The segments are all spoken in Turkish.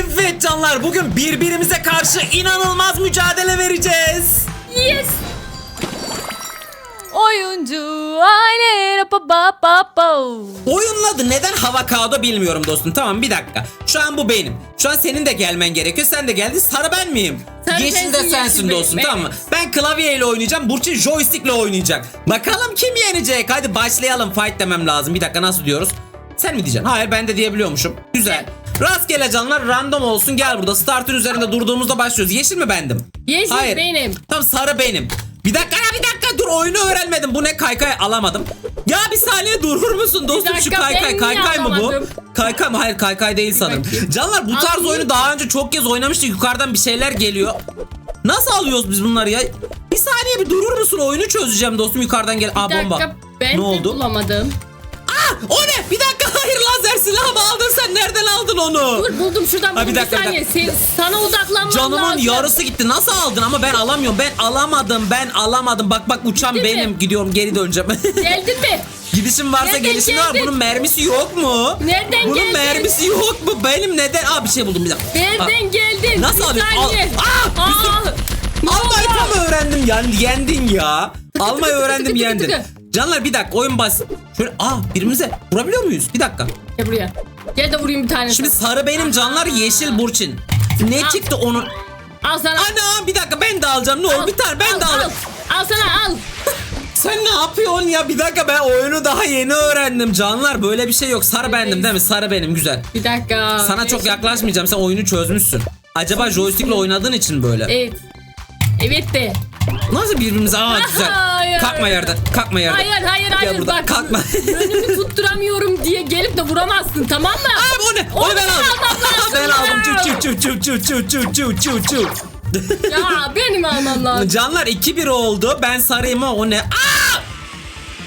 Evet canlar bugün birbirimize karşı inanılmaz mücadele vereceğiz. Yes. Oyuncu aile pa pa pa pa. Oyunun adı neden Havakado bilmiyorum dostum. Tamam bir dakika. Şu an bu benim. Şu an senin de gelmen gerekiyor. Sen de geldin. Sarı ben miyim? Sarı yeşil de sensin, sensin yeşil dostum benim, tamam mı? Ben klavyeyle oynayacağım. Burçin joystickle oynayacak. Bakalım kim yenecek? Hadi başlayalım. Fight demem lazım. Bir dakika nasıl diyoruz? Sen mi diyeceksin? Hayır ben de diyebiliyormuşum. Güzel. Rastgele canlar random olsun gel burada. Startın üzerinde durduğumuzda başlıyoruz. Yeşil mi bendim? Yeşil Hayır. benim. Tamam sarı benim. Bir dakika ya bir dakika dur oyunu öğrenmedim. Bu ne kaykay alamadım. Ya bir saniye durur musun dostum şu dakika, kaykay ben kaykay niye mı bu? alamadım? Kaykay mı? Hayır kaykay değil sanırım. Canlar bu tarz Alayım. oyunu daha önce çok kez oynamıştık. Yukarıdan bir şeyler geliyor. Nasıl alıyoruz biz bunları ya? Bir saniye bir durur musun? Oyunu çözeceğim dostum yukarıdan gel. Aa Bir bomba. dakika ben ne de oldu? bulamadım. Aa o ne? Bir dakika silahı mı aldın sen? Nereden aldın onu? Dur buldum şuradan buldum bir dakika, bir saniye. Sen, sana odaklanmam Canımın lazım. yarısı gitti. Nasıl aldın? Ama ben alamıyorum. Ben alamadım. Ben alamadım. Bak bak uçan Gitti mi? benim. Gidiyorum geri döneceğim. Geldin mi? Gidişim varsa Nereden gelişim var. geldin? Bunun mermisi yok mu? Nereden Bunun geldin? mermisi yok mu? Benim neden? Aa bir şey buldum bir dakika. Nereden geldin? Nasıl Bir alıyorsun? Al. saniye. Aa, bir sürü- Aa, ne Almayı tam öğrendim. Yani yendin ya. Almayı tıkı öğrendim tıkı yendin. tıkı. Canlar bir dakika oyun bas. Şöyle aa birbirimize vurabiliyor muyuz? Bir dakika. Gel buraya. Gel de vurayım bir tane. Şimdi sana. sarı benim canlar yeşil Burçin. Ne Al. çıktı onun? Al sana. Ana bir dakika ben de alacağım. Ne olur Al, bir tane ben al, de al. alacağım. Al sana al. Sen ne yapıyorsun ya? Bir dakika ben oyunu daha yeni öğrendim canlar. Böyle bir şey yok. Sarı bendim değil mi? Sarı benim güzel. Bir dakika. Sana çok yaklaşmayacağım. Sen oyunu çözmüşsün. Acaba joystickle oynadığın için böyle. Evet. Evet de. Nasıl birbirimize aa güzel. Hayır. Kalkma yerden. Kalkma yerden. Hayır hayır hayır. buradan, Bak, kalkma. Önümü tutturamıyorum diye gelip de vuramazsın tamam mı? Abi o ne? Onu, Onu ben aldım. ben aldım. Çu çu çu çu çu çu çu çu çu. ya benim almam lazım. Canlar 2-1 oldu. Ben sarayım o ne? Aa!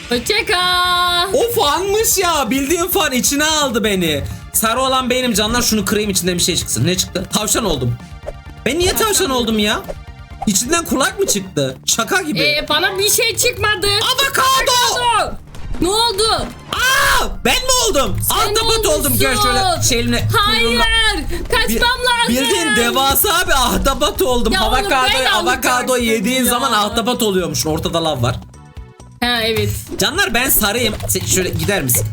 Hoşçakal. O fanmış ya. Bildiğin fan içine aldı beni. Sarı olan benim canlar. Şunu kırayım içinden bir şey çıksın. Ne çıktı? Tavşan oldum. Ben niye tavşan oldum ya? İçinden kulak mı çıktı? Şaka gibi. Ee, bana bir şey çıkmadı. Avokado! Ne oldu? Aa! Ben mi oldum? Sen Ahtapot oldum. Gel olmuşsun. şöyle şeyimle. Hayır. Kaçmam Bir- lazım. Bildiğin devasa bir ahtapot oldum. Ya oğlum, avokado, alacaktım yediğin ya. zaman ahtapot oluyormuş. Ortada lav var. Ha evet. Canlar ben sarıyım. Sen şöyle gider misin?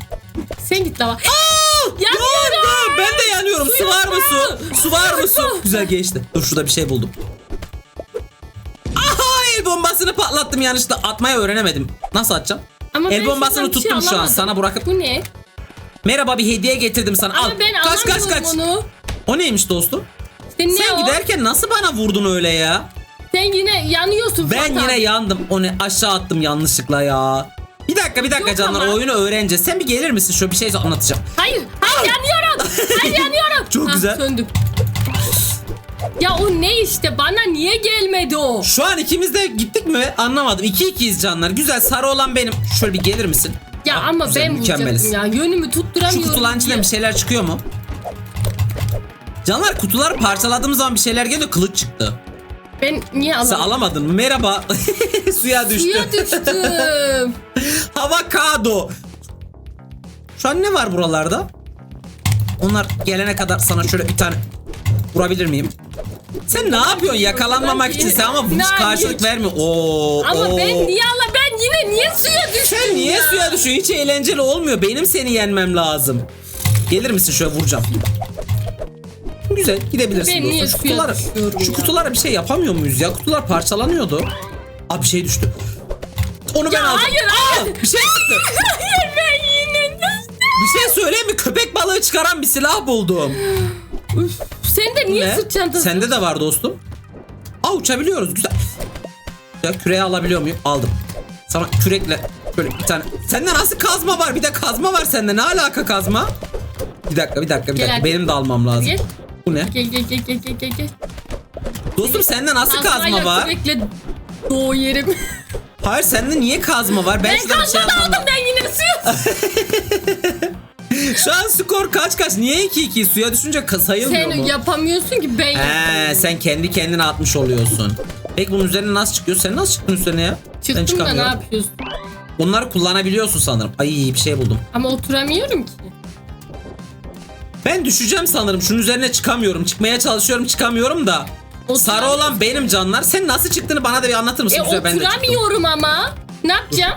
Sen git lava. Aa! Yanıyorum. Yandım. Ben de yanıyorum. Su, var mı su? Su var mı su? Güzel geçti. Dur şurada bir şey buldum. Patlattım yanlışlıkla. Atmayı öğrenemedim. Nasıl atacağım? Ama el ben bombasını şuradan bir şey tuttum şu an. alamadım. Sana bırakıp. Bu ne? Merhaba bir hediye getirdim sana. Ama Al. ben kaç kaç kaç. onu. O neymiş dostum? Sen ne Sen o? giderken nasıl bana vurdun öyle ya? Sen yine yanıyorsun Ben Fuat yine abi. yandım. O ne aşağı attım yanlışlıkla ya. Bir dakika bir dakika Yok canlar ama. oyunu öğreneceğiz. Sen bir gelir misin? Şöyle bir şey anlatacağım. Hayır. Hayır yanıyorum. Hayır yanıyorum. Çok güzel. Söndüm. Ya o ne işte bana niye gelmedi o? Şu an ikimiz de gittik mi? Anlamadım. 2-2'yiz canlar. Güzel sarı olan benim. Şöyle bir gelir misin? Ya Ah, ama güzel, ben mükemmeliz. vuracaktım ya. Yönümü tutturamıyorum. Şu kutuların içinden diye. bir şeyler çıkıyor mu? Canlar kutuları parçaladığımız zaman bir şeyler geliyor kılıç çıktı. Ben niye Sen alamadım? alamadın mı? Merhaba. Suya düştü. Suya düştüm. Avokado. Şu an ne var buralarda? Onlar gelene kadar sana şöyle bir tane vurabilir miyim? Sen ne yapıyorsun yakalanmamak için sen ama hiç karşılık vermiyor. Oo, ama oo. ben niye ala ben yine niye suya düştüm Sen niye ya? suya düşüyorsun? Hiç eğlenceli olmuyor. Benim seni yenmem lazım. Gelir misin şöyle vuracağım. Güzel gidebilirsin Ben niye Şu kutulara, şu kutulara bir şey yapamıyor muyuz ya? Kutular parçalanıyordu. Aa bir şey düştü. Onu ben Ya aldım. hayır, Aa, hayır. bir şey çıktı. Hayır ben yine düştüm. Bir şey söyleyeyim mi? Köpek balığı çıkaran bir silah buldum. Üf, Sen de niye Ne? sırt çantası? Sende de var dostum. Aa uçabiliyoruz. Güzel. Ya küreği alabiliyor muyum? Aldım. Sana kürekle böyle bir tane. Sende nasıl kazma var? Bir de kazma var sende. Ne alaka kazma? Bir dakika bir dakika bir Gel dakika. hadi. Benim de almam lazım. Gel. Bu ne? Gel gel gel gel gel gel gel. Dostum sende nasıl kazma Kazmayla var? Sürekli doğu yerim. Hayır sende niye kazma var? Ben, Ben şuradan bir şey kazma da almam aldım ben yine suya. Şu an skor kaç kaç? Niye 2-2? Suya düşünce sayılmıyor Sen mu? yapamıyorsun ki ben He, sen kendi kendine atmış oluyorsun. Peki bunun üzerine nasıl çıkıyorsun? Sen nasıl çıktın üstüne ya? ben Çıktım da ne çıkamıyorum. yapıyorsun? Bunları kullanabiliyorsun sanırım. Ay bir şey buldum. Ama oturamıyorum ki. Ben düşeceğim sanırım. Şunun üzerine çıkamıyorum. Çıkmaya çalışıyorum çıkamıyorum da. Sarı olan benim canlar. Sen nasıl çıktığını bana da bir anlatır mısın? E Güzel, ben de çıktım. oturamıyorum ama. Ne yapacağım?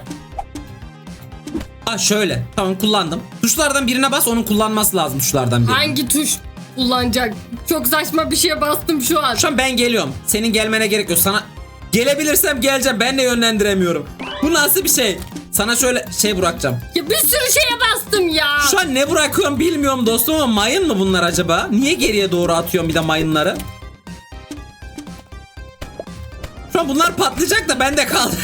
Ha şöyle. Tamam kullandım. Tuşlardan birine bas onun kullanması lazım tuşlardan biri. Hangi tuş kullanacak? Çok saçma bir şeye bastım şu an. Şu an ben geliyorum. Senin gelmene gerek yok. Sana gelebilirsem geleceğim. Ben de yönlendiremiyorum. Bu nasıl bir şey? Sana şöyle şey bırakacağım. Ya bir sürü şeye bastım ya. Şu an ne bırakıyorum bilmiyorum dostum ama mayın mı bunlar acaba? Niye geriye doğru atıyorum bir de mayınları? Şu an bunlar patlayacak da bende kaldı.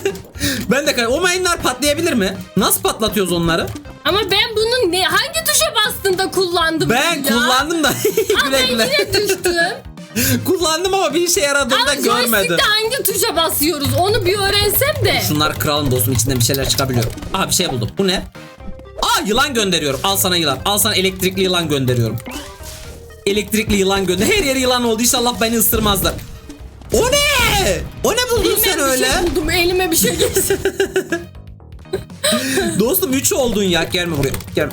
ben de kaldı. O mayınlar patlayabilir mi? Nasıl patlatıyoruz onları? Ama ben bunun ne hangi tuşa bastın da kullandım Ben bunu ya? kullandım da Ama güle ben güle. yine düştüm. kullandım ama bir işe yaradığını Ama da görmedim. joystick'te hangi tuşa basıyoruz onu bir öğrensem de. Şunları kıralım dostum içinden bir şeyler çıkabiliyor. Aha bir şey buldum. Bu ne? Aa yılan gönderiyorum. Al sana yılan. Al sana elektrikli yılan gönderiyorum. Elektrikli yılan gönder. Her yeri yılan oldu. İnşallah beni ısırmazlar. O ne? O ne buldun Elime sen bir öyle? şey buldum elime bir şey geçti. Dostum 3 oldun ya. Gelme buraya. Gelme.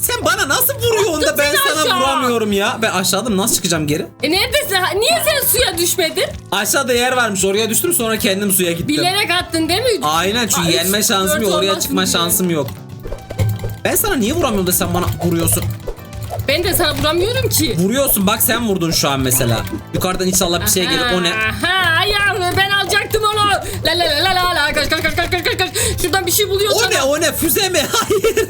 Sen bana nasıl vuruyorsun da ben seni sana aşağı. vuramıyorum ya. Ben aşağıdım nasıl çıkacağım geri? e neredesin? Ha, Niye sen suya düşmedin? Aşağıda yer varmış oraya düştüm sonra kendim suya gittim. Bilerek attın değil mi? Aynen çünkü Aa, üç, yenme şansım dört yok oraya olmasın çıkma diye. şansım yok. Ben sana niye vuramıyorum da sen bana vuruyorsun? Ben de sana vuramıyorum ki. Vuruyorsun bak sen vurdun şu an mesela. Yukarıdan inşallah bir şey gelir. O ne? Aha ayağım ben alacaktım onu. La la la la la la kaç kaç kaç kaç kaç kaç. Şuradan bir şey buluyorsan. O ne o ne füze mi? Hayır.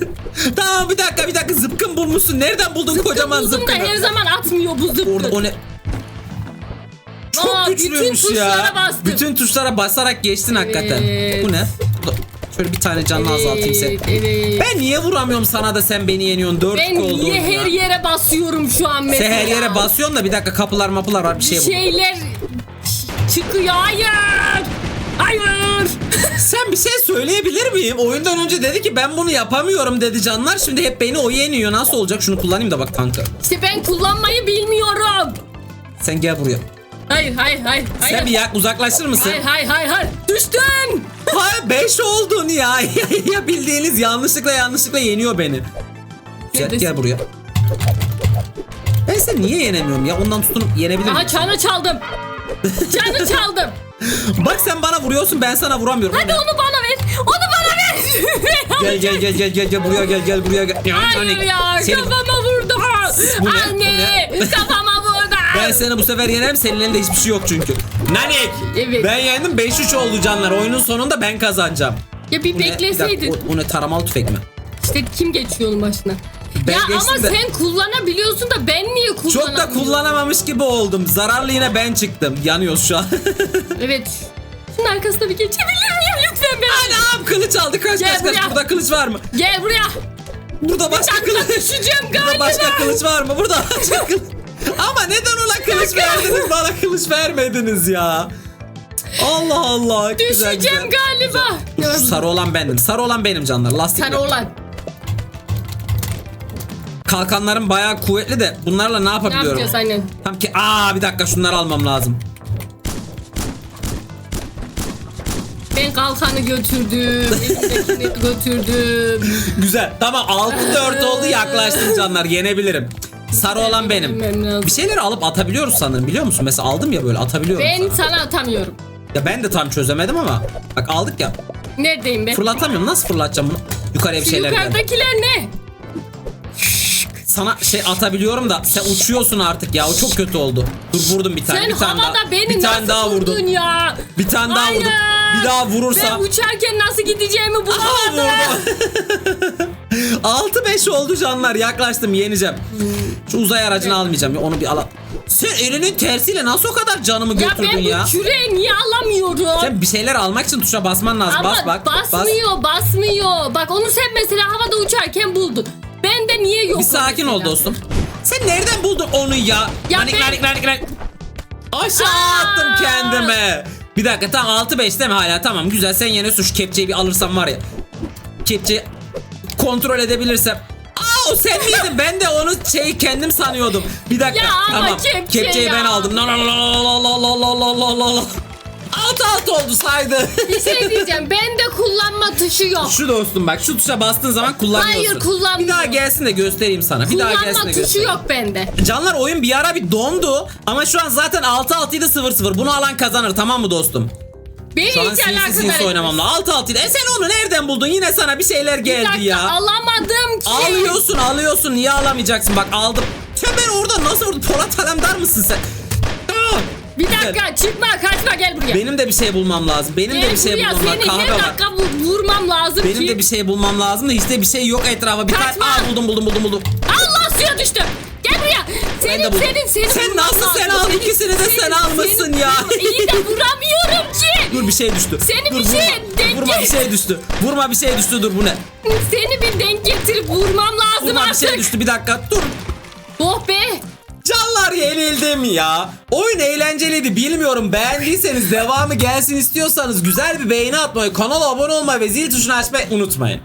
tamam bir dakika bir dakika zıpkın bulmuşsun. Nereden buldun kocaman Buldum da zıpkını? her zaman atmıyor bu zıpkın. Orada o ne? Çok Aa, bütün güçlüymüş ya. tuşlara bastım. Bütün tuşlara basarak geçtin hakikaten. Evet. Bu ne? Şöyle bir tane canlı azaltayım seni. Evet, evet. Ben niye vuramıyorum sana da sen beni yeniyorsun? Dört Ben oldu. niye oyun ya. her yere basıyorum şu an mesela? Sen her yere basıyorsun da bir dakika kapılar mapılar var bir şey bu. şeyler çıkıyor. Hayır. Hayır. Sen bir şey söyleyebilir miyim? Oyundan önce dedi ki ben bunu yapamıyorum dedi canlar. Şimdi hep beni o yeniyor. Nasıl olacak? Şunu kullanayım da bak kanka. İşte ben kullanmayı bilmiyorum. Sen gel buraya. Hayır hayır hayır. hayır. Sen bir yak uzaklaşır mısın? Hayır hayır hayır hayır. Düştün. Hayır 5 oldun ya. ya bildiğiniz yanlışlıkla yanlışlıkla yeniyor beni. Gel, Neredesin? gel buraya. Ben seni niye yenemiyorum ya? Ondan tutunup yenebilir Aha çanı çaldım. Çanı çaldım. Bak sen bana vuruyorsun ben sana vuramıyorum. Hadi onu bana ver. Onu bana ver. Gel gel gel gel gel gel buraya gel gel buraya gel. Hayır ya Seni- kafama vurdu. Bu ne? Anne ne? kafama vurdu. Ben seni bu sefer yenerim senin elinde hiçbir şey yok çünkü. Nanik. Evet. Ben yendim 5-3 oldu canlar. Oyunun sonunda ben kazanacağım. Ya bir Bu ne? Bir dakika, bekleseydin. o, o ne taramalı tüfek mi? İşte kim geçiyor onun başına? Ben ya geçtim ama de- sen kullanabiliyorsun da ben niye Çok kullanamıyorum? da kullanamamış gibi oldum. Zararlı yine ben çıktım. Yanıyoruz şu an. Evet. Şunun arkasına bir geçebilir miyim lütfen ben? Anam kılıç aldı. Kaç Gel kaç kaç. buraya. Burada kılıç var mı? Gel buraya. Burada başka dakika kılıç. düşeceğim Burada galiba. başka kılıç var mı? Burada başka kılıç. Ama neden ona kılıç verdiniz? Bana kılıç vermediniz ya. Allah Allah. Güzel, Düşeceğim güzel. galiba. Dur, sarı olan bendim. Sarı olan benim canlar. Lastik. Sen oğlan. Kalkanlarım bayağı kuvvetli de bunlarla ne Ne yapabiliyorum? aynen? Tam ki aa bir dakika şunları almam lazım. Ben kalkanı götürdüm. Elimdekini götürdüm. Güzel. Tamam 6-4 oldu yaklaştım canlar. Yenebilirim. Sarı olan benim. Bilmem lazım. Bir şeyleri alıp atabiliyoruz sanırım biliyor musun? Mesela aldım ya böyle atabiliyorum Ben sana. sana atamıyorum. Ya ben de tam çözemedim ama. Bak aldık ya. Neredeyim ben? Fırlatamıyorum. Nasıl fırlatacağım bunu? Yukarıya bir Şu şeyler geldi. yukarıdakiler ne? Sana şey atabiliyorum da sen uçuyorsun artık ya. O çok kötü oldu. Dur vurdum bir tane. Sen bir tane havada daha. beni bir tane nasıl daha vurdum. vurdun ya? Bir tane daha vurdum. Bir daha Ben vurursam. uçarken nasıl gideceğimi Aha, bulamadım. vurdum. 6-5 oldu canlar. Yaklaştım yeneceğim. Şu uzay aracını almayacağım. ya, Onu bir ala. Sen elinin tersiyle nasıl o kadar canımı ya götürdün ben ya? bu küreği niye alamıyorum? Sen bir şeyler almak için tuşa basman lazım. Ama bas bak. Bas. basmıyor, basmıyor. Bak onu sen mesela havada uçarken buldun. Ben de niye yok? Bir sakin ol dostum. Sen nereden buldun onu ya? Ya nanik, ben- nanik, nanik, nanik. Aşağı Aa! attım kendime. Bir dakika tam 6-5 değil mi hala? Tamam güzel sen yeniyorsun şu kepçeyi bir alırsam var ya. Kepçeyi kontrol edebilirsem. O sen miydin? ben de onu şey kendim sanıyordum. Bir dakika. Ya ama tamam. kepçe Kepçeyi ya. ben aldım. La la la la la la la la la la la. Altı altı oldu saydı. Bir şey diyeceğim. Bende kullanma tuşu yok. Şu dostum bak şu tuşa bastığın zaman kullanıyorsun. Hayır, kullanmıyorum. Bir daha gelsin de göstereyim sana. Bir daha gelsin Kullanma de tuşu göstereyim. yok bende. Canlar oyun bir ara bir dondu ama şu an zaten 6-6 idi 0-0. Bunu alan kazanır tamam mı dostum? Beni Şu an hiç sinsi sinsi oynamam lazım. 6-6 idi. E sen onu nereden buldun? Yine sana bir şeyler Bir geldi dakika ya. alamadım ki. Alıyorsun alıyorsun. Niye alamayacaksın? Bak aldım. Sen ben orada nasıl vurdun? Polat Alemdar mısın sen? Bir dakika çıkma kaçma gel buraya. Benim de bir şey bulmam lazım. Benim gel de bir şey buraya bulmam lazım. seni her Kahve var. dakika vu- vurmam lazım Benim ki. de bir şey bulmam lazım da işte bir şey yok etrafa. Bir tane Kaçma. Aa, buldum buldum buldum buldum. Allah suya düştüm. Gel buraya. Ben de Senin buldum. senin senin. Sen vurmam nasıl lazım. sen aldın? Senin- İkisini de sen almışsın ya. İyi de vuramıyorum. Dur bir şey düştü. Seni dur, bir vurma. şey denk Vurma bir şey düştü. Vurma bir şey düştü dur bu ne? Seni bir denk getirip vurmam lazım Vurma bir artık. şey düştü bir dakika dur. Oh be. Canlar yenildim ya. Oyun eğlenceliydi bilmiyorum. Beğendiyseniz devamı gelsin istiyorsanız güzel bir beğeni atmayı, kanala abone olmayı ve zil tuşunu açmayı unutmayın.